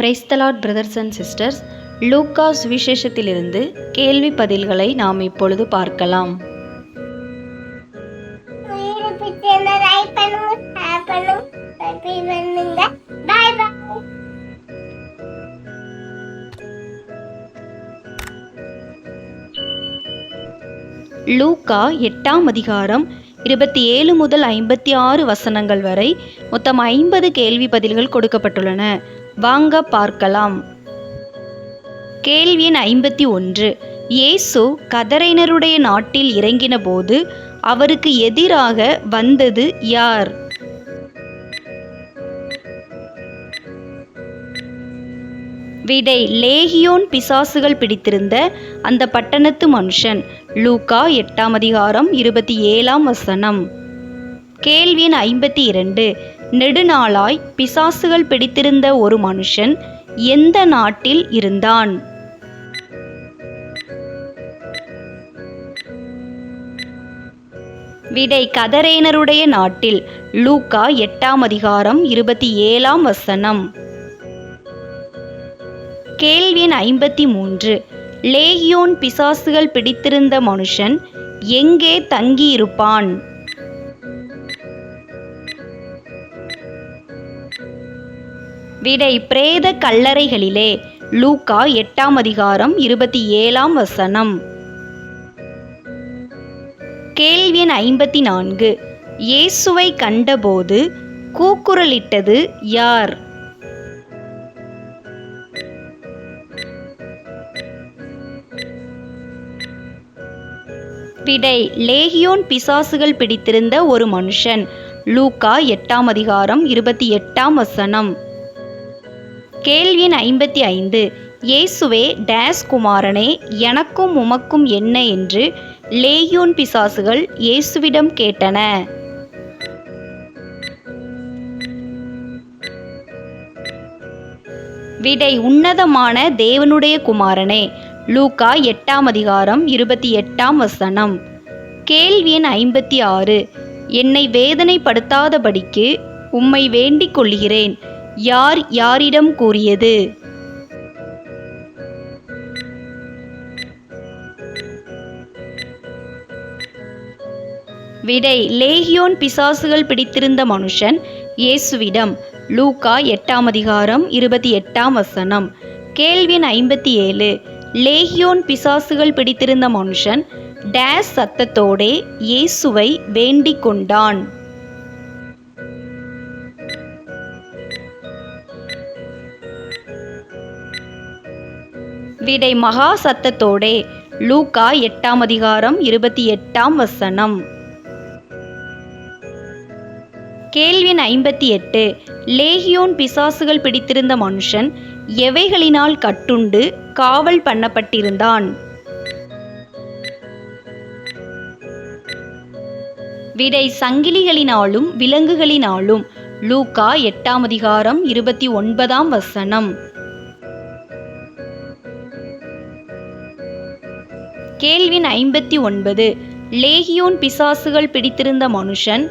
Praise the Lord brothers and sisters Lucas விசேஷத்திலிருந்து கேள்வி பதில்களை நாம் இப்பொழுது பார்க்கலாம். லூக்கா எட்டாம் அதிகாரம் இருபத்தி ஏழு முதல் ஐம்பத்தி ஆறு வசனங்கள் வரை மொத்தம் ஐம்பது கேள்வி பதில்கள் கொடுக்கப்பட்டுள்ளன. வாங்க பார்க்கலாம். கேள்வி எண் ஐம்பத்தி ஒன்று. இயேசு கதரைனருடைய நாட்டில் இறங்கின போது அவருக்கு எதிராக வந்தது யார்? விடை லேகியோன் பிசாசுகள் பிடித்திருந்த அந்த பட்டணத்து மனுஷன். லூகா எட்டாம் அதிகாரம் இருபத்தி ஏழாம் வசனம். கேள்வி எண் ஐம்பத்தி இரண்டு. நெடுநாளாய் பிசாசுகள் பிடித்திருந்த ஒரு மனுஷன் எந்த நாட்டில் இருந்தான்? விடை கதரேனருடைய நாட்டில் லூக்கா எட்டாம் அதிகாரம் இருபத்தி ஏழாம் வசனம். கேள்வி ஐம்பத்தி மூன்று. லேகியோன் பிசாசுகள் பிடித்திருந்த மனுஷன் எங்கே தங்கியிருப்பான்? விடை பிரேத கல்லறைகளிலே. லூக்கா எட்டாம் அதிகாரம் இருபத்தி ஏழாம் வசனம். கேள்வி எண் ஐம்பத்தி நான்கு இயேசுவை கண்டபோது கூக்குரலிட்டது யார்? விடை லேகியோன் பிசாசுகள் பிடித்திருந்த ஒரு மனுஷன். லூக்கா எட்டாம் அதிகாரம் இருபத்தி எட்டாம் வசனம். கேள்வி எண் ஐம்பத்தி ஐந்து. இயேசுவே டேஸ் குமாரனே எனக்கும் உமக்கும் என்ன என்று லேயூன் பிசாசுகள் இயேசுவிடம் கேட்டன. விடை உன்னதமான தேவனுடைய குமாரனே லூகா எட்டாம் அதிகாரம் இருபத்தி எட்டாம் வசனம். கேள்வி எண் ஐம்பத்தி ஆறு. என்னை வேதனைப்படுத்தாதபடிக்கு உம்மை வேண்டிக் கொள்கிறேன் யார் யாரிடம் கூறியது? விடை லேகியோன் பிசாசுகள் பிடித்திருந்த மனுஷன் இயேசுவிடம் லூகா எட்டாம் அதிகாரம் இருபத்தி எட்டாம் வசனம். கேள்வின் ஐம்பத்தி ஏழு லேகியோன் பிசாசுகள் பிடித்திருந்த மனுஷன் டேஸ் சத்தத்தோடே இயேசுவை வேண்டிக் கொண்டான் விடை மகா சத்தத்தோடே. லூகா எட்டாம் அதிகாரம் இருபத்தி எட்டாம் வசனம். கேள்வின் ஐம்பத்தி எட்டு. லேகியோன் பிசாசுகள் பிடித்திருந்த மனுஷன் எவைகளினால் கட்டுண்டு காவல் பண்ணப்பட்டிருந்தான்? விடை சங்கிலிகளினாலும் விலங்குகளினாலும் லூகா எட்டாம் அதிகாரம் இருபத்தி ஒன்பதாம் வசனம். கேள்வின் ஐம்பத்தி ஒன்பது. லேகியோன் பிசாசுகள் பிடித்திருந்த மனுஷன்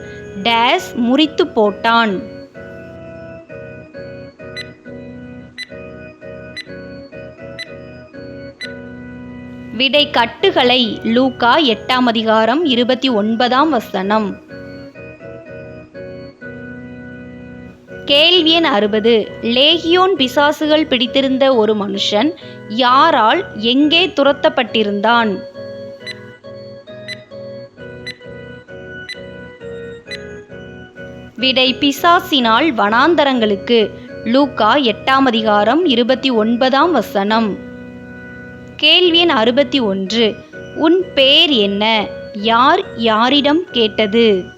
டேஸ் முறித்து போட்டான். விடை கட்டுகளை லூக்கா எட்டாம் அதிகாரம் இருபத்தி ஒன்பதாம் வசனம். கேள்வி எண் அறுபது. லேகியோன் பிசாசுகள் பிடித்திருந்த ஒரு மனுஷன் யாரால் எங்கே துரத்தப்பட்டிருந்தான்? விடை பிசாசினால் வனாந்தரங்களுக்கு. லூக்கா எட்டாம் அதிகாரம் இருபத்தி ஒன்பதாம் வசனம். கேள்வி எண் அறுபத்தி ஒன்று. உன் பேர் என்ன? யார் யாரிடம் கேட்டது?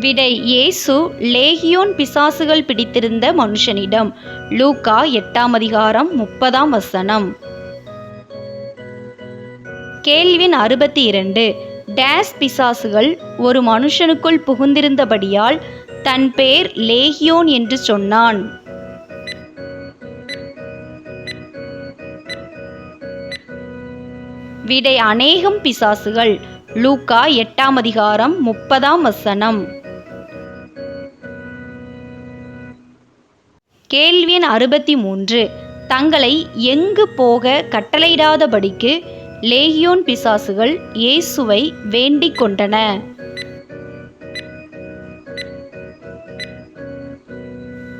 விடை இயேசு லேகியோன் பிசாசுகள் பிடித்திருந்த மனுஷனிடம். லூக்கா எட்டாம் அதிகாரம் முப்பதாம் வசனம். கேள்வின் அறுபத்தி இரண்டு. டேஸ் பிசாசுகள் ஒரு மனுஷனுக்குள் புகுந்திருந்தபடியால் தன் பேர் லேகியோன் என்று சொன்னான். விடை அநேகம் பிசாசுகள். லூக்கா எட்டாம் அதிகாரம் முப்பதாம் வசனம். கேள்வி எண் அறுபத்தி மூன்று தங்களை எங்கு போக கட்டளையிடாதபடிக்கு லேகியோன் பிசாசுகள் இயேசுவை வேண்டிக் கொண்டன.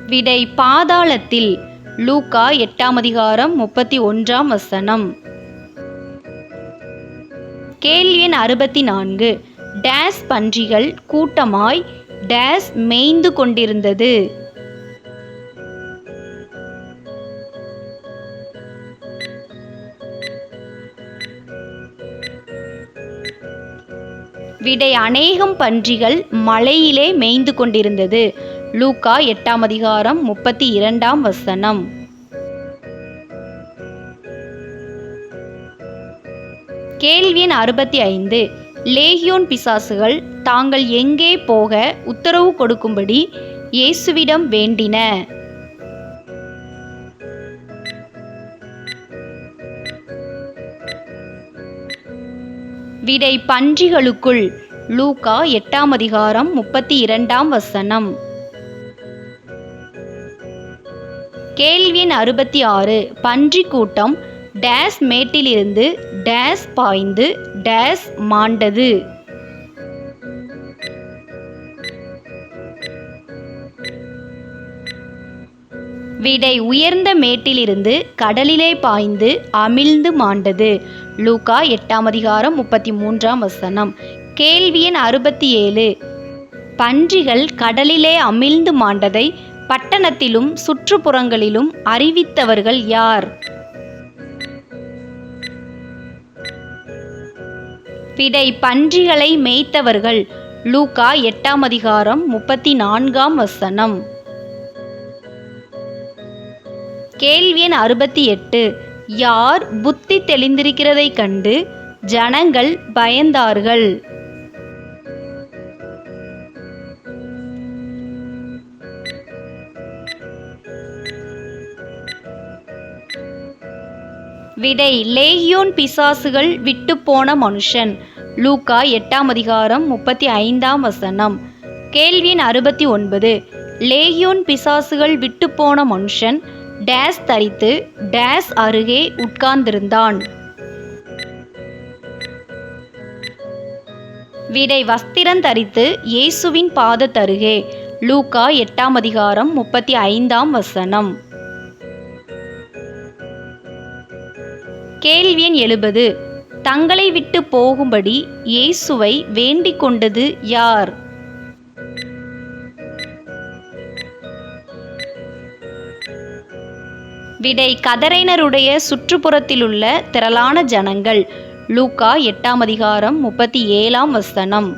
விடை பாதாளத்தில் லூக்கா எட்டாம் அதிகாரம் முப்பத்தி ஒன்றாம் வசனம். கேள்வி எண் அறுபத்தி நான்கு டேஸ் பன்றிகள் கூட்டமாய் டேஸ் மேய்ந்து கொண்டிருந்தது. விடை அநேகம் பன்றிகள் மலையிலே மேய்ந்து கொண்டிருந்தது. லூக்கா எட்டாம் அதிகாரம் முப்பத்தி இரண்டாம் வசனம். கேள்வியின் அறுபத்தி ஐந்து. லேகியோன் பிசாசுகள் தாங்கள் எங்கே போக உத்தரவு கொடுக்கும்படி இயேசுவிடம் வேண்டின. விடை பன்றிகளுக்குள். லூகா எட்டாம் அதிகாரம் முப்பத்தி இரண்டாம் வசனம். கேள்வி அறுபத்தி ஆறு பன்றி கூட்டம் டேஸ் மேட்டிலிருந்து டேஸ் பாய்ந்து டேஸ் மாண்டது. விடை உயர்ந்த மேட்டிலிருந்து கடலிலே பாய்ந்து அமிழ்ந்து மாண்டது. லூகா எட்டாம் அதிகாரம் முப்பத்தி மூன்றாம் வசனம். கேள்வி எண் அறுபத்தி ஏழு பன்றிகள் கடலிலே அமிழ்ந்து மாண்டதை பட்டணத்திலும் சுற்றுப்புறங்களிலும் அறிவித்தவர்கள் யார்? விடை பன்றிகளை மேய்த்தவர்கள். லூகா எட்டாம் அதிகாரம் முப்பத்தி நான்காம் வசனம். கேள்வி எண் அறுபத்தி எட்டு. யார் புத்தி தெளிந்திருக்கிறதை கண்டு ஜனங்கள் பயந்தார்கள்? விடை லேகியோன் பிசாசுகள் விட்டு போன மனுஷன். லூக்கா எட்டாம் அதிகாரம் முப்பத்தி ஐந்தாம் வசனம். கேள்வியின் அறுபத்தி ஒன்பது. லேகியோன் பிசாசுகள் விட்டு போன மனுஷன் டேஸ் தரித்து டேஸ் அருகே உட்கார்ந்திருந்தான். விடை வஸ்திரம் தரித்து இயேசுவின் பாதத்தருகே லூக்கா எட்டாம் அதிகாரம் முப்பத்தி ஐந்தாம் வசனம். கேள்வி எண் எழுபது. தங்களை விட்டு போகும்படி இயேசுவை வேண்டிக் கொண்டது யார்? விடை கதரைனருடைய சுற்றுப்புறத்திலுள்ள திரளான ஜனங்கள். லூக்கா எட்டாம் அதிகாரம் முப்பத்தி ஏழாம் வசனம்.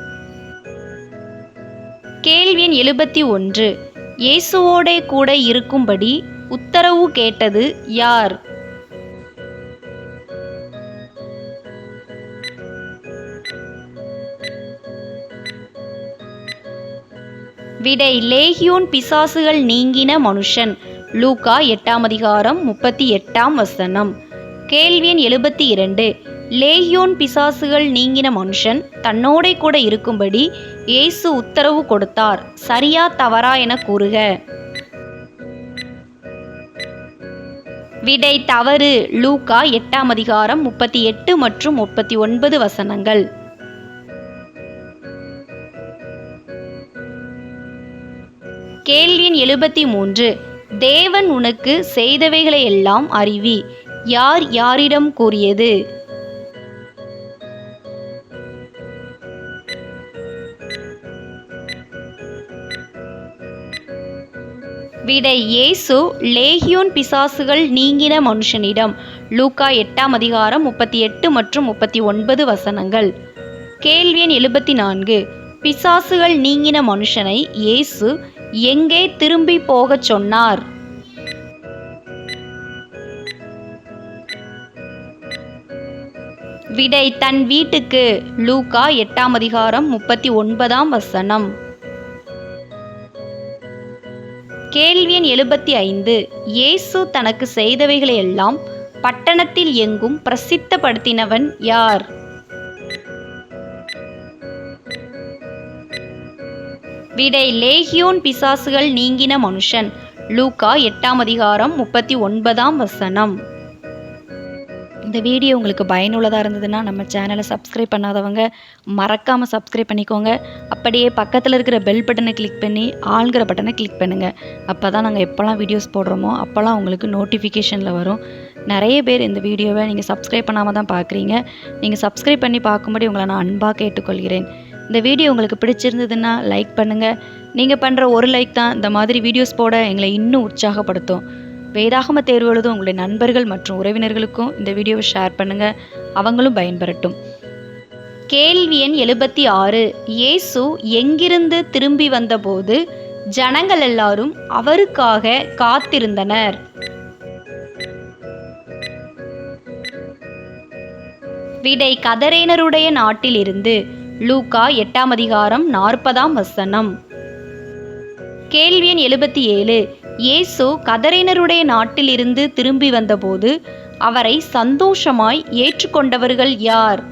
கேள்வி எண் எழுபத்தி ஒன்று. இயேசுவோடே கூட இருக்கும்படி உத்தரவு கேட்டது யார்? விடை லேகியோன் பிசாசுகள் நீங்கின மனுஷன். லூகா எட்டாம் அதிகாரம் முப்பத்தி எட்டாம் வசனம். கேள்வி எண் எழுபத்தி இரண்டு. லேஹியோன் பிசாசுகள் நீங்கின மனுஷன் தன்னோடே கூட இருக்கும்படி இயேசு உத்தரவு கொடுத்தார். சரியா தவறா என கூறுக. விடை தவறு. லூகா எட்டாம் அதிகாரம் முப்பத்தி எட்டு மற்றும் முப்பத்தி ஒன்பது வசனங்கள். கேள்வியின் எழுபத்தி மூன்று. தேவன் உனக்கு செய்தவைகளை எல்லாம் அறிவி. யார் யாரிடம் கூறியது? விடை இயேசு லேகியோன் பிசாசுகள் நீங்கின மனுஷனிடம். லூக்கா எட்டாம் அதிகாரம் முப்பத்தி எட்டு மற்றும் முப்பத்தி ஒன்பது வசனங்கள். கேள்வி எண் எழுபத்தி நான்கு பிசாசுகள் நீங்கின மனுஷனை இயேசு எங்கே திரும்பி போகச் சொன்னார்? விடை தன் வீட்டுக்கு. லூகா எட்டாம் அதிகாரம் முப்பத்தி ஒன்பதாம் வசனம். கேள்வி எண் எழுபத்தி ஐந்து இயேசு தனக்கு செய்தவைகளை எல்லாம் பட்டணத்தில் எங்கும் பிரசித்தப்படுத்தினவன் யார்? விடை லேகியோன் பிசாசுகள் நீங்கின மனுஷன். லூக்கா எட்டாம் அதிகாரம் முப்பத்தி ஒன்பதாம் வசனம். இந்த வீடியோ உங்களுக்கு பயனுள்ளதாக இருந்ததுன்னா நம்ம சேனலை சப்ஸ்கிரைப் பண்ணாதவங்க மறக்காமல் சப்ஸ்கிரைப் பண்ணிக்கோங்க. அப்படியே பக்கத்தில் இருக்கிற பெல் பட்டனை கிளிக் பண்ணி ஆளுங்கிற பட்டனை கிளிக் பண்ணுங்கள் அப்போ தான் நாங்கள் எப்போல்லாம் வீடியோஸ் போடுறோமோ அப்போல்லாம் உங்களுக்கு நோட்டிஃபிகேஷனில் வரும். நிறைய பேர் இந்த வீடியோவை நீங்கள் சப்ஸ்கிரைப் பண்ணாமல் தான் பார்க்குறீங்க நீங்கள் சப்ஸ்கிரைப் பண்ணி பார்க்கும்படி உங்களை நான் அன்பாக கேட்டுக்கொள்கிறேன். இந்த வீடியோ உங்களுக்கு பிடிச்சிருந்ததுன்னா லைக் பண்ணுங்கள் நீங்கள் பண்ணுற ஒரு லைக் தான் இந்த மாதிரி வீடியோஸ் போட எங்களை இன்னும் உற்சாகப்படுத்தும். வேதாகம தேர்வு எழுதும் உங்களுடைய நண்பர்கள் மற்றும் உறவினர்களுக்கும் இந்த வீடியோவை ஷேர் பண்ணுங்கள் அவங்களும் பயன்பெறட்டும். கேள்வி எண் எழுபத்தி ஆறு. இயேசு எங்கிருந்து திரும்பி வந்தபோது ஜனங்கள் எல்லாரும் அவருக்காக காத்திருந்தனர். விடை கதரேனருடைய நாட்டிலிருந்து. லூகா எட்டாம் அதிகாரம் நாற்பதாம் வசனம். கேள்வி எண் எழுபத்தி ஏழு இயேசு கதரைனருடைய நாட்டிலிருந்து திரும்பி வந்தபோது அவரை சந்தோஷமாய் ஏற்றுக்கொண்டவர்கள் யார்?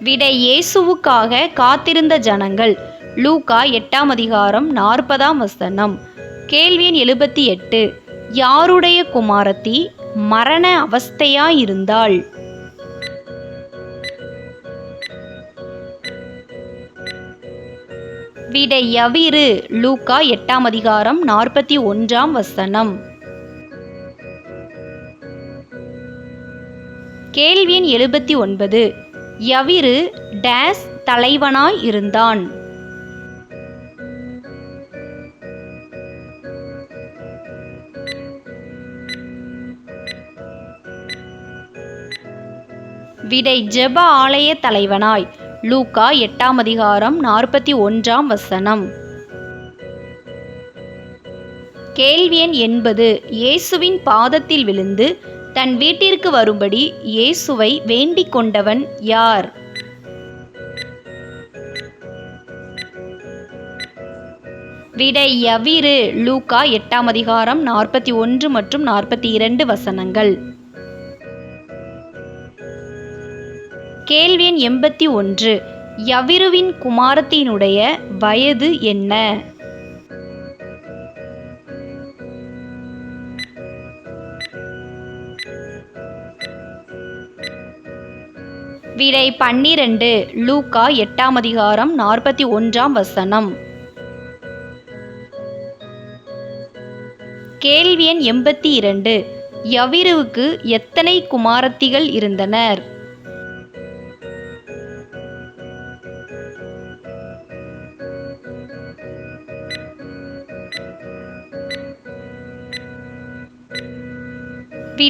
விட இயேசுவுக்காக காத்திருந்த ஜனங்கள் லூகா எட்டாம் அதிகாரம் நாற்பதாம் வசனம். கேள்வி எண் எழுபத்தி எட்டு யாருடைய குமாரத்தி மரண அவஸ்தையாயிருந்தாள்? விடை யவிரு லூக்கா எட்டாம் அதிகாரம் நாற்பத்தி ஒன்றாம் வசனம். கேள்வி எண் எழுபத்தி ஒன்பது. யவிரு டேஸ் தலைவனாய் இருந்தான். விடை ஜெப ஆலய தலைவனாய். லூக்கா எட்டாம் அதிகாரம் நாற்பத்தி ஒன்றாம் வசனம். கேள்வியன் என்பது எண்பது. இயேசுவின் பாதத்தில் விழுந்து தன் வீட்டிற்கு வரும்படி இயேசுவை வேண்டிக் கொண்டவன் யார்? விடை யவிரு. லூக்கா எட்டாம் அதிகாரம் நாற்பத்தி ஒன்று மற்றும் நாற்பத்தி இரண்டு வசனங்கள். கேள்வி எண் எண்பத்தி ஒன்று. யவிருவின் குமாரத்தினுடைய வயது என்ன? விடை பன்னிரண்டு. லூக்கா எட்டாம் அதிகாரம் நாற்பத்தி ஒன்றாம் வசனம். கேள்வி எண் எண்பத்தி இரண்டு. யவிருவுக்கு எத்தனை குமாரத்திகள் இருந்தனர்?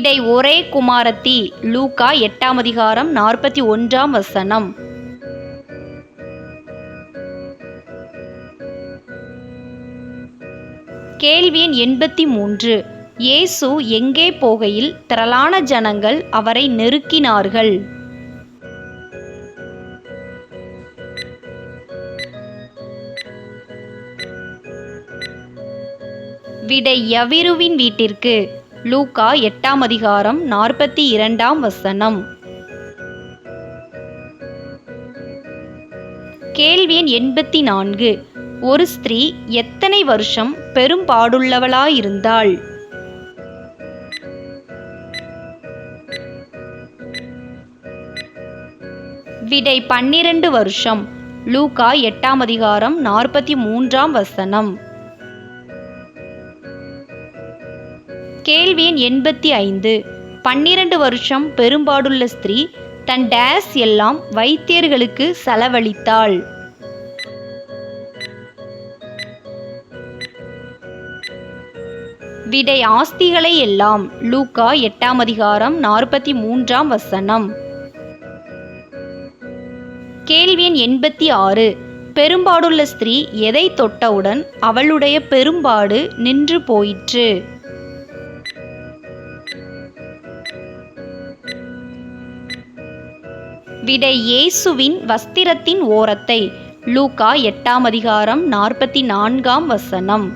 விடை ஒரே குமாரத்தி லூகா எட்டாம் அதிகாரம் நாற்பத்தி ஒன்றாம் வசனம். கேள்வி எண் எண்பத்தி மூன்று. இயேசு எங்கே போகையில் திரளான ஜனங்கள் அவரை நெருக்கினார்கள்? விடை யவிருவின் வீட்டிற்கு. லூக்கா எட்டாம் அதிகாரம் நாற்பத்தி இரண்டாம் வசனம். கேள்வி எண் எண்பத்தி நான்கு. ஒரு ஸ்திரீ எத்தனை வருஷம் பெரும்பாடுள்ளவளாயிருந்தாள் விடை பன்னிரண்டு வருஷம். லூகா எட்டாம் அதிகாரம் நாற்பத்தி மூன்றாம் வசனம். கேள்வி எண் எண்பத்தி ஐந்து. பன்னிரண்டு வருஷம் பெரும்பாடுள்ள ஸ்திரீ தன் டேஸ் எல்லாம் வைத்தியர்களுக்கு செலவழித்தாள். விடை ஆஸ்திகளை எல்லாம் லூக்கா எட்டாம் அதிகாரம் நாற்பத்தி மூன்றாம் வசனம். கேள்வி எண் எண்பத்தி ஆறு. பெரும்பாடுள்ள ஸ்திரீ எதை தொட்டவுடன் அவளுடைய பெரும்பாடு நின்று போயிற்று? விடை இயேசுவின் வஸ்திரத்தின் ஓரத்தை. லூகா எட்டாம் அதிகாரம் நாற்பத்தி நான்காம் வசனம்.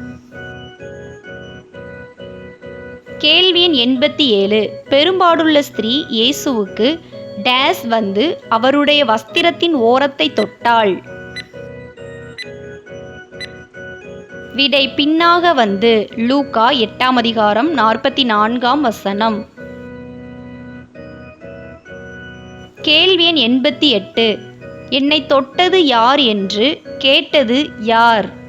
கேள்வி எண் எண்பத்தி ஏழு. பெரும்பாடுள்ள ஸ்திரீ இயேசுவுக்கு டேஸ் வந்து அவருடைய வஸ்திரத்தின் ஓரத்தை தொட்டாள். விடை பின்னாக வந்து லூகா எட்டாம் அதிகாரம் நாற்பத்தி நான்காம் வசனம். கேள்வி எண் எண்பத்தி எட்டு. என்னை தொட்டது யார் என்று கேட்டது யார்?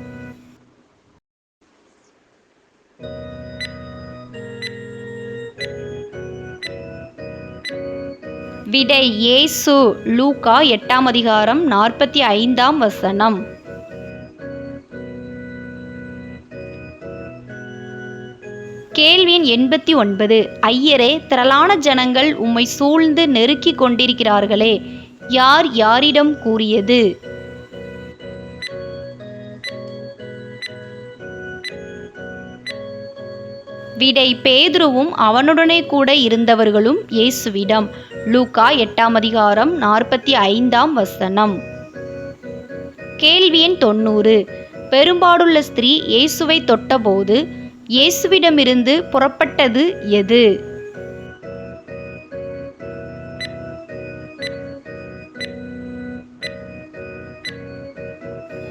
விடை ஏசு லூகா எட்டாம் அதிகாரம் நாற்பத்தி ஐந்தாம் வசனம். கேள்வி எண் எண்பத்தி ஒன்பது. ஐயரே திரளான ஜனங்கள் உம்மை சூழ்ந்து நெருக்கி கொண்டிருக்கிறார்களே. யார் யாரிடம் கூறியது? விடை பேதுருவும் அவனுடனே கூட இருந்தவர்களும் இயேசுவிடம். லூகா எட்டாம் அதிகாரம் நாற்பத்தி ஐந்தாம் வசனம். கேள்வி எண் தொண்ணூறு. பெரும்பாடுள்ள ஸ்திரீ இயேசுவை தொட்டபோது இயேசுவிடமிருந்து புறப்பட்டது எது?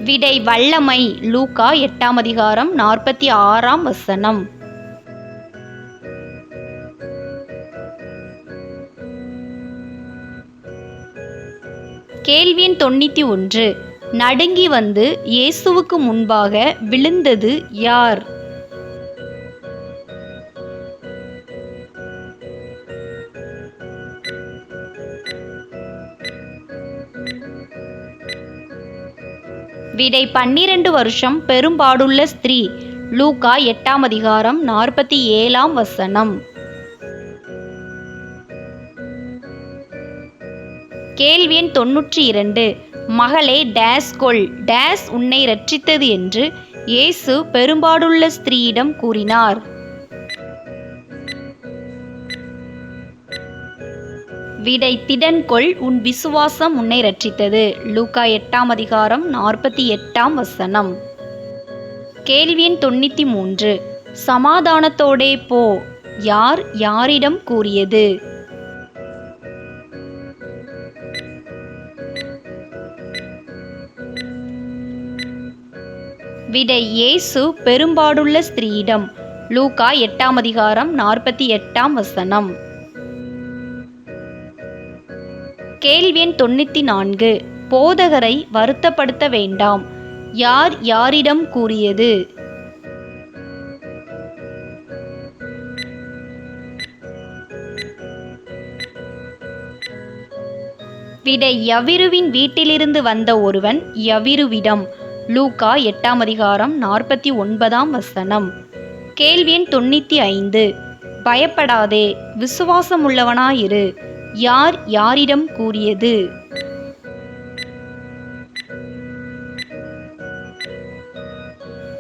விடை வல்லமை லூக்கா எட்டாம் அதிகாரம் நாற்பத்தி ஆறாம் வசனம். கேள்வியின் தொண்ணூத்தி தொண்ணூற்றி ஒன்று நடுங்கி வந்து இயேசுவுக்கு முன்பாக விழுந்தது யார்? விடை பன்னிரண்டு வருஷம் பெரும்பாடுள்ள ஸ்திரீ. லூகா எட்டாம் அதிகாரம் நாற்பத்தி ஏழாம் வசனம். கேள்வி எண் தொன்னூற்றி இரண்டு. மகளே டேஸ் கொள். டேஸ் உன்னை ரட்சித்தது என்று இயேசு பெரும்பாடுள்ள ஸ்திரீயிடம் கூறினார். விடை திடன்கொள் உன் விசுவாசம் உன்னை ரட்சித்தது. லூக்கா எட்டாம் அதிகாரம் நாற்பத்தி எட்டாம் வசனம். கேள்வியின் தொண்ணூற்றி மூன்று. சமாதானத்தோடே போ. யார் யாரிடம் கூறியது? விடை இயேசு பெரும்பாடுள்ள ஸ்திரீயிடம். லூகா எட்டாம் அதிகாரம் நாற்பத்தி எட்டாம் வசனம். கேள்வி எண் தொண்ணூற்றி நான்கு போதகரை வருத்தப்படுத்த வேண்டாம். யார் யாரிடம் கூறியது? விடை யவிருவின் வீட்டிலிருந்து வந்த ஒருவன் யவிருவிடம். லூகா எட்டாம் அதிகாரம் நாற்பத்தி ஒன்பதாம் வசனம். கேள்வி எண் தொண்ணூற்றி ஐந்து. பயப்படாதே விசுவாசம் உள்ளவனாயிரு யார் யாரிடம் கூறியது?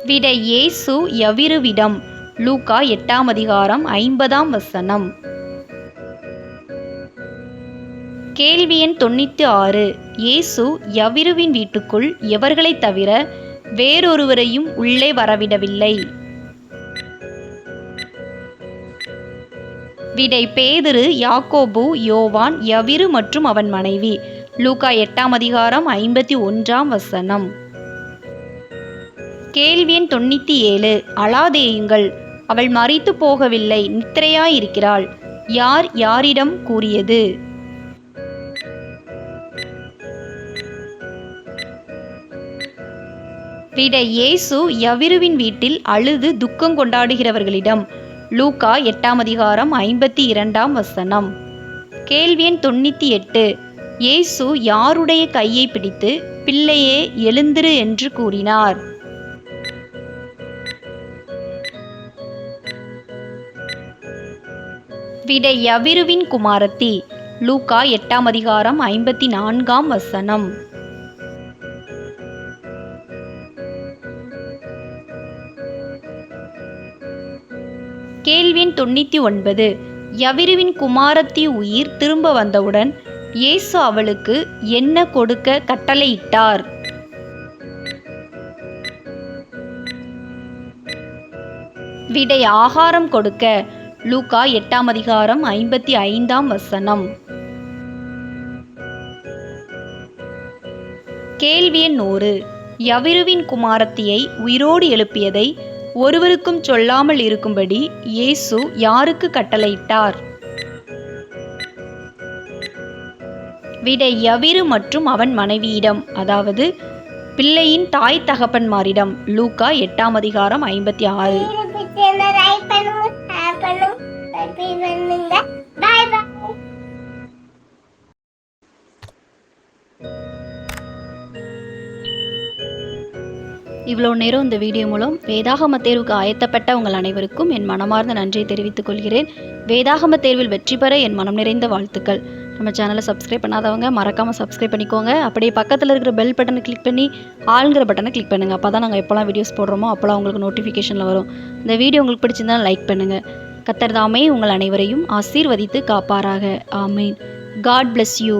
விட இயேசு யவிருவிடம். லூக்கா எட்டாம் அதிகாரம் ஐம்பதாம் வசனம். கேள்வி எண் தொண்ணூற்றி ஆறு. இயேசு யவிருவின் வீட்டுக்குள் எவர்களைத் தவிர வேறொருவரையும் உள்ளே வரவிடவில்லை. விடை பேதுரு யாக்கோபு யோவான் யவிரு மற்றும் அவன் மனைவி. லூகா எட்டாம் அதிகாரம் ஐம்பத்தி ஒன்றாம் வசனம். கேள்வி எண் தொண்ணூற்றி ஏழு. அலாதேயுங்கள் அவள் மறித்து போகவில்லை. நித்திரையாயிருக்கிறாள். யார் யாரிடம் கூறியது? விட இயேசு யவிருவின் வீட்டில் அழுது துக்கம் கொண்டாடுகிறவர்களிடம் லூகா எட்டாம் அதிகாரம் ஐம்பத்தி இரண்டாம் வசனம். கேள்வி எண் தொண்ணூற்றி எட்டு. இயேசு யாருடைய கையை பிடித்து பிள்ளையே எழுந்திரு என்று கூறினார். விடை யவிருவின் குமாரத்தி. லூகா எட்டாம் அதிகாரம் ஐம்பத்தி நான்காம் வசனம். தொண்ணூற்றி ஒன்பது. யவிருவின் குமாரத்தி உயிர் திரும்ப வந்தவுடன் இயேசு அவளுக்கு என்ன கொடுக்க கட்டளையிட்டார்? விடை ஆகாரம் கொடுக்க. லூகா எட்டாம் அதிகாரம் ஐம்பத்தி ஐந்தாம் வசனம். கேள்வி எண் நூறு. யவிருவின் குமாரத்தியை உயிரோடு எழுப்பியதை ஒருவருக்கும் சொல்லாமல் இருக்கும்படி இயேசு யாருக்கு கட்டளையிட்டார்? விடை யவிரு மற்றும் அவன் மனைவியிடம் அதாவது பிள்ளையின் தாய் தகப்பன்மாரிடம். லூக்கா எட்டாம் அதிகாரம் ஐம்பத்தி ஆறு. இவ்வளோ நேரம் இந்த வீடியோ மூலம் வேதாகம தேர்வுக்கு ஆயத்தப்பட்ட உங்கள் அனைவருக்கும் என் மனமார்ந்த நன்றியை தெரிவித்துக் கொள்கிறேன். வேதாகம தேர்வில் வெற்றி பெற என் மனம் நிறைந்த வாழ்த்துக்கள். நம்ம சேனலை சப்ஸ்கிரைப் பண்ணாதவங்க மறக்காமல் சப்ஸ்கிரைப் பண்ணிக்கோங்க. அப்படியே பக்கத்தில் இருக்கிற பெல் பட்டனை கிளிக் பண்ணி ஆளுங்கிற பட்டனை கிளிக் பண்ணுங்கள் அப்போ தான் நாங்கள் எப்போல்லாம் வீடியோஸ் போடுறோமோ அப்போல்லாம் உங்களுக்கு நோட்டிஃபிகேஷனில் வரும். இந்த வீடியோ உங்களுக்கு பிடிச்சிருந்தா லைக் பண்ணுங்கள் கத்தர்தாமே உங்கள் அனைவரையும் ஆசீர்வதித்து காப்பாராக. ஆமீன். God bless you